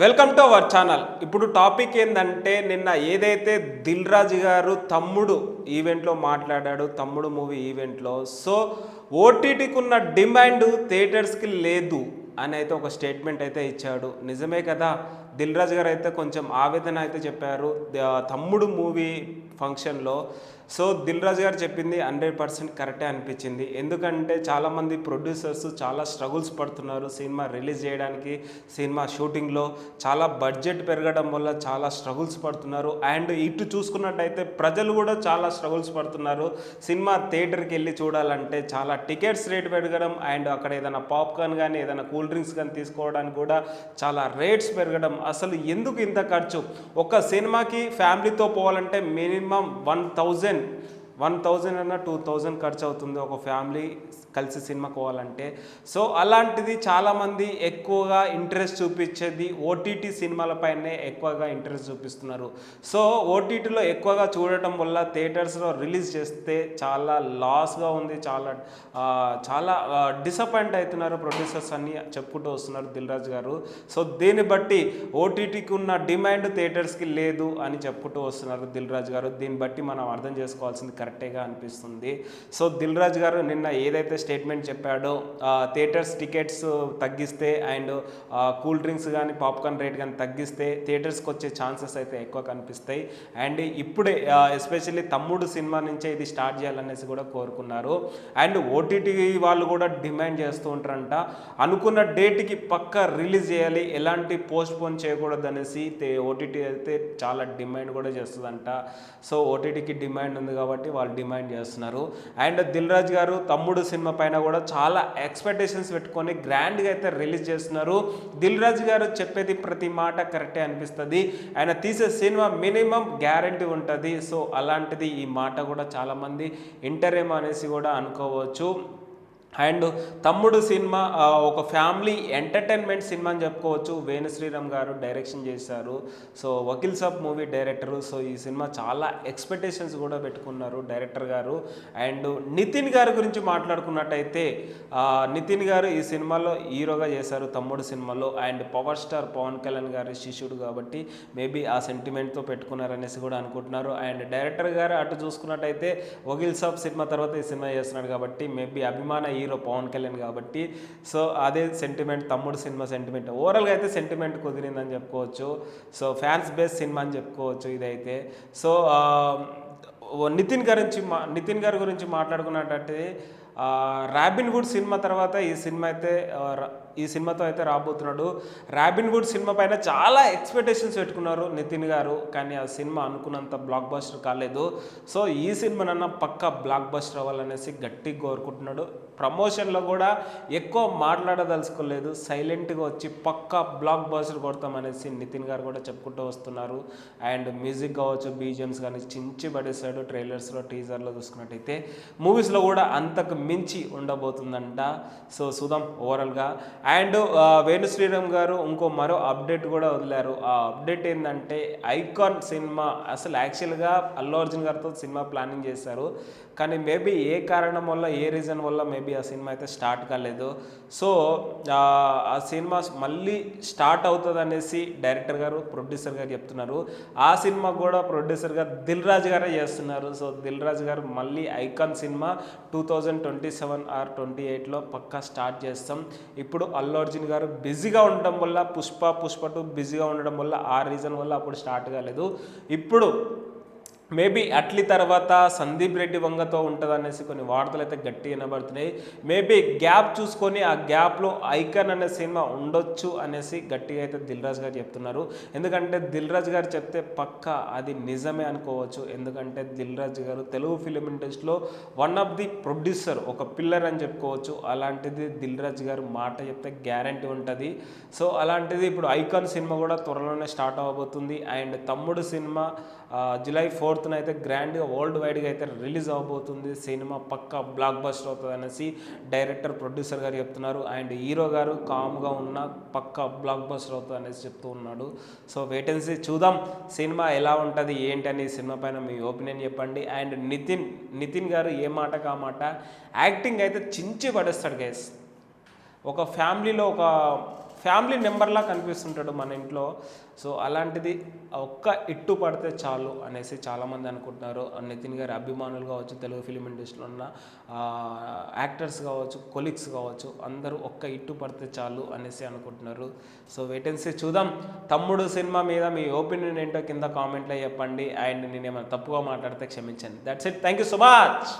Welcome to our channel ఇప్పుడు topic ఏంటంటే నిన్న ఏదైతే దిల్ రాజు గారు తమ్ముడు ఈవెంట్లో మాట్లాడాడు తమ్ముడు మూవీ ఈవెంట్లో సో ఓటీటీకి ఉన్న డిమాండ్ థియేటర్స్కి లేదు అని అయితే ఒక స్టేట్మెంట్ అయితే ఇచ్చాడు. నిజమే కదా? దిల్ రాజు గారు అయితే కొంచెం ఆవేదన అయితే చెప్పారు. తమ్ముడు మూవీ ఫంక్షన్లో. సో దిల్ రాజు గారు చెప్పింది హండ్రెడ్ పర్సెంట్ కరెక్టే అనిపించింది. ఎందుకంటే చాలామంది ప్రొడ్యూసర్స్ చాలా స్ట్రగుల్స్ పడుతున్నారు సినిమా రిలీజ్ చేయడానికి సినిమా షూటింగ్లో. చాలా బడ్జెట్ పెరగడం వల్ల చాలా స్ట్రగుల్స్ పడుతున్నారు. అండ్ ఇటు చూసుకున్నట్టయితే ప్రజలు కూడా చాలా స్ట్రగుల్స్ పడుతున్నారు. సినిమా థియేటర్కి వెళ్ళి చూడాలంటే చాలా టికెట్స్ రేట్ పెరగడం అండ్ అక్కడ ఏదైనా పాప్కార్న్ కానీ ఏదైనా కూల్ డ్రింక్స్ కానీ తీసుకోవడానికి కూడా చాలా రేట్స్ పెరగడం అసలు ఎందుకు ఇంత ఖర్చు? ఒక సినిమాకి ఫ్యామిలీతో పోవాలంటే minimum one thousand one thousand అన్న టూ థౌజండ్ ఖర్చు అవుతుంది ఒక ఫ్యామిలీ కలిసి సినిమా పోవాలంటే సో అలాంటిది చాలామంది ఎక్కువగా ఇంట్రెస్ట్ చూపించేది ఓటీటీ సినిమాలపైనే ఎక్కువగా ఇంట్రెస్ట్ చూపిస్తున్నారు. సో ఓటీటీలో ఎక్కువగా చూడటం వల్ల థియేటర్స్లో రిలీజ్ చేస్తే చాలా లాస్గా ఉంది చాలా చాలా డిసప్పాయింట్ అవుతున్నారు ప్రొడ్యూసర్స్ అని చెప్పుకుంటూ వస్తున్నారు దిల్ రాజు గారు. సో దీన్ని బట్టి ఓటీటీకి ఉన్న డిమాండ్ థియేటర్స్కి లేదు అని చెప్పుకుంటూ వస్తున్నారు దిల్ రాజు గారు. దీన్ని బట్టి మనం అర్థం చేసుకోవాల్సింది కరెక్టేగా అనిపిస్తుంది. సో దిల్ రాజు గారు నిన్న ఏదైతే స్టేట్మెంట్ చెప్పాడో. థియేటర్స్ టికెట్స్ తగ్గిస్తే అండ్ కూల్ డ్రింక్స్ కానీ పాప్కార్న్ రేట్ కానీ తగ్గిస్తే థియేటర్స్కి వచ్చే ఛాన్సెస్ అయితే ఎక్కువ కనిపిస్తాయి. అండ్ ఇప్పుడే ఎస్పెషల్లీ తమ్ముడు సినిమా నుంచే ఇది స్టార్ట్ చేయాలనేసి కూడా కోరుకున్నారు. అండ్ ఓటీటీ వాళ్ళు కూడా డిమాండ్ చేస్తూ ఉంటారంట. అనుకున్న డేట్కి పక్క రిలీజ్ చేయాలి ఎలాంటి పోస్ట్ పోన్ చేయకూడదు అనేసి ఓటీటీ అయితే చాలా డిమాండ్ కూడా చేస్తుందంట. సో ఓటీటీకి డిమాండ్ ఉంది కాబట్టి వాళ్ళు డిమాండ్ చేస్తున్నారు. అండ్ దిల్ రాజు గారు తమ్ముడు సినిమా పైన కూడా చాలా ఎక్స్పెక్టేషన్స్ పెట్టుకొని గ్రాండ్గా అయితే రిలీజ్ చేస్తున్నారు. దిల్ రాజు గారు చెప్పేది ప్రతి మాట కరెక్టే అనిపిస్తుంది. ఆయన తీసే సినిమా మినిమం గ్యారంటీ ఉంటుంది. సో అలాంటిది ఈ మాట కూడా చాలామంది ఇంటరేమో అనేసి కూడా అనుకోవచ్చు. అండ్ తమ్ముడు సినిమా ఒక ఫ్యామిలీ ఎంటర్టైన్మెంట్ సినిమా అని చెప్పుకోవచ్చు. వేణు శ్రీరామ్ గారు డైరెక్షన్ చేశారు. So Vakeel Saab movie director. So ఈ సినిమా చాలా ఎక్స్పెక్టేషన్స్ కూడా పెట్టుకున్నారు డైరెక్టర్ గారు. అండ్ నితిన్ గారి గురించి మాట్లాడుకున్నట్టయితే నితిన్ గారు ఈ సినిమాలో హీరోగా చేశారు తమ్ముడు సినిమాలో. And power star Pawan Kalyan గారి శిష్యుడు కాబట్టి మేబీ ఆ సెంటిమెంట్తో పెట్టుకున్నారనేసి కూడా అనుకుంటున్నారు. అండ్ డైరెక్టర్ గారు అటు చూసుకున్నట్టయితే వకీల్ సాబ్ సినిమా తర్వాత ఈ సినిమా చేస్తున్నాడు కాబట్టి మేబీ అభిమాన హీరో పవన్ కళ్యాణ్ కాబట్టి. సో అదే సెంటిమెంట్ తమ్ముడు సినిమా సెంటిమెంట్ ఓవరాల్గా అయితే సెంటిమెంట్ కుదిరిందని చెప్పుకోవచ్చు. సో ఫ్యాన్స్ బేస్ సినిమా అని చెప్పుకోవచ్చు ఇదైతే. సో ఓ నితిన్ గురించి మా నితిన్ గారి గురించి మాట్లాడుకున్నట్టయితే ర్యాబిన్ రాబిన్ వుడ్ సినిమా తర్వాత ఈ సినిమా అయితే ఈ సినిమాతో అయితే రాబోతున్నాడు. రాబిన్ గుడ్ సినిమా పైన చాలా ఎక్స్పెక్టేషన్స్ పెట్టుకున్నారు నితిన్ గారు. కానీ ఆ సినిమా అనుకున్నంత బ్లాక్ బస్టర్ కాలేదు. సో ఈ సినిమానన్న పక్క బ్లాక్ బస్టర్ అవ్వాలనేసి గట్టిగా కోరుకుంటున్నాడు. ప్రమోషన్లో కూడా ఎక్కువ మాట్లాడదలుచుకోలేదు. సైలెంట్గా వచ్చి పక్క బ్లాక్ బస్టర్ కొడతామనేసి నితిన్ గారు కూడా చెప్పుకుంటూ వస్తున్నారు. అండ్ మ్యూజిక్ కావచ్చు బీజిఎమ్స్ కానీ చించి పడేసాడు ట్రైలర్స్లో టీజర్లో చూసుకున్నట్టయితే. మూవీస్లో కూడా అంతకు మించి ఉండబోతుందంట. సో చూద్దాం ఓవరాల్గా అండ్ వేణు శ్రీరామ్ గారు ఇంకో మరో అప్డేట్ కూడా వదిలారు. ఆ అప్డేట్ ఏంటంటే ఐకాన్ సినిమా అసలు యాక్చువల్గా అల్లు అర్జున్ గారితో సినిమా ప్లానింగ్ చేశారు. కానీ మేబీ ఏ కారణం వల్ల ఏ రీజన్ వల్ల మేబీ ఆ సినిమా అయితే స్టార్ట్ కాలేదు. సో ఆ, ఆ సినిమా మళ్ళీ స్టార్ట్ అవుతుంది అనేసి డైరెక్టర్ గారు ప్రొడ్యూసర్ గారు చెప్తున్నారు. ఆ సినిమా కూడా ప్రొడ్యూసర్గా దిల్ రాజు గారే చేస్తున్నారు. సో దిల్ రాజు గారు మళ్ళీ Icon cinema two thousand twenty seven or twenty ఎయిట్లో పక్కా స్టార్ట్ చేస్తాం. ఇప్పుడు అల్లు అర్జున్ గారు బిజీగా ఉండడం వల్ల పుష్ప పుష్ప టూ బిజీగా ఉండడం వల్ల ఆ రీజన్ వల్ల అప్పుడు స్టార్ట్ కాలేదు. ఇప్పుడు మేబీ అట్లీ తర్వాత సందీప్ రెడ్డి వంగతో ఉంటుంది అనేసి కొన్ని వార్తలు అయితే గట్టి వినబడుతున్నాయి. మేబీ గ్యాప్ చూసుకొని ఆ గ్యాప్లో ఐకాన్ అనే సినిమా ఉండొచ్చు అనేసి గట్టిగా అయితే దిల్రాజ్ గారు చెప్తున్నారు. ఎందుకంటే దిల్రాజ్ గారు చెప్తే పక్క అది నిజమే అనుకోవచ్చు. ఎందుకంటే దిల్రాజ్ గారు తెలుగు ఫిలిం ఇండస్ట్రీలో వన్ ఆఫ్ ది ప్రొడ్యూసర్ ఒక పిల్లర్ అని చెప్పుకోవచ్చు. అలాంటిది దిల్రాజ్ గారు మాట చెప్తే గ్యారంటీ ఉంటుంది. సో అలాంటిది ఇప్పుడు ఐకాన్ సినిమా కూడా త్వరలోనే స్టార్ట్ అవ్వబోతుంది. అండ్ తమ్ముడు సినిమా జులై ఫోర్త్ ఫోర్త్న అయితే గ్రాండ్గా వరల్డ్ వైడ్గా అయితే రిలీజ్ అవబోతుంది. సినిమా పక్క బ్లాక్ బస్టర్ అవుతుంది అనేసి డైరెక్టర్ ప్రొడ్యూసర్ గారు చెప్తున్నారు. అండ్ హీరో గారు కామ్గా ఉన్న పక్క బ్లాక్ బస్టర్ అవుతుంది అనేసి చెప్తూ ఉన్నాడు. సో వేటెన్సీ చూద్దాం. సినిమా ఎలా ఉంటుంది ఏంటి అని సినిమా పైన మీ ఒపీనియన్ చెప్పండి. అండ్ నితిన్ నితిన్ గారు ఏ మాట కా మాట? యాక్టింగ్ అయితే చించి పడేస్తాడు గైస్ ఒక ఫ్యామిలీలో ఒక ఫ్యామిలీ మెంబర్లా కనిపిస్తుంటాడు మన ఇంట్లో. సో అలాంటిది ఒక్క ఇట్టు పడితే చాలు అనేసి చాలామంది అనుకుంటున్నారు. నితిన్ గారి అభిమానులు కావచ్చు తెలుగు ఫిలిం ఇండస్ట్రీలో ఉన్న యాక్టర్స్ కావచ్చు కొలీగ్స్ కావచ్చు అందరూ ఒక్క ఇట్టు పడితే చాలు అనేసి అనుకుంటున్నారు. సో వెయిటెన్సీ చూద్దాం. తమ్ముడు సినిమా మీద మీ ఒపీనియన్ ఏంటో కింద కామెంట్లో చెప్పండి. అండ్ నేను ఏమైనా తప్పుగా మాట్లాడితే క్షమించండి. That's it thank you so much